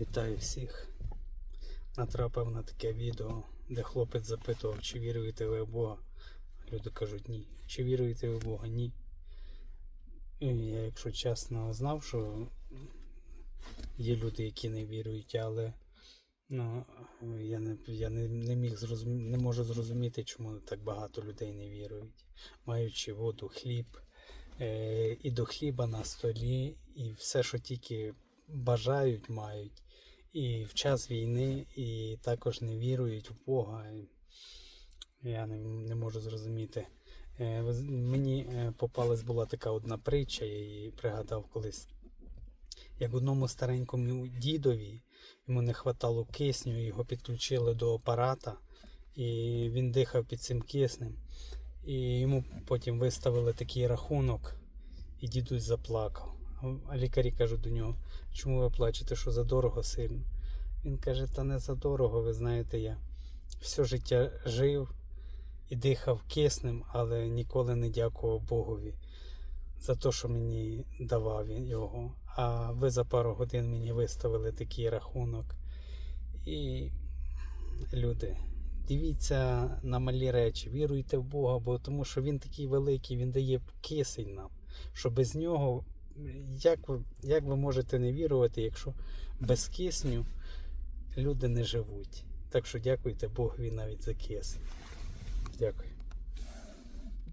Вітаю всіх. Натрапив на таке відео, де хлопець запитував, чи віруєте ви в Бога. Люди кажуть ні. Чи віруєте ви в Бога? Ні. І я, якщо чесно, знав, що є люди, які не вірують, але ну, я, не, я не, не міг зрозуміти, не можу зрозуміти, чому так багато людей не вірують. Маючи воду, хліб, е, і до хліба на столі, і все, що тільки бажають, мають. І в час війни, і також не вірують в Бога. Я не, не можу зрозуміти. Е, Мені е, попалась була така одна притча, я її пригадав колись. Як одному старенькому дідові йому не хватало кисню, його підключили до апарата, і він дихав під цим киснем. І йому потім виставили такий рахунок, і дідусь заплакав. Лікарі кажуть до нього, чому ви плачете, що задорого сильно? Він каже, та не задорого, ви знаєте, я все життя жив і дихав киснем, але ніколи не дякував Богові за те, що мені давав його. А ви за пару годин мені виставили такий рахунок. І люди, дивіться на малі речі, віруйте в Бога, бо тому що він такий великий, він дає кисень нам, що без нього. Як ви, як ви можете не вірувати, якщо без кисню люди не живуть? Так що дякуйте Богові навіть за кисень. Дякую.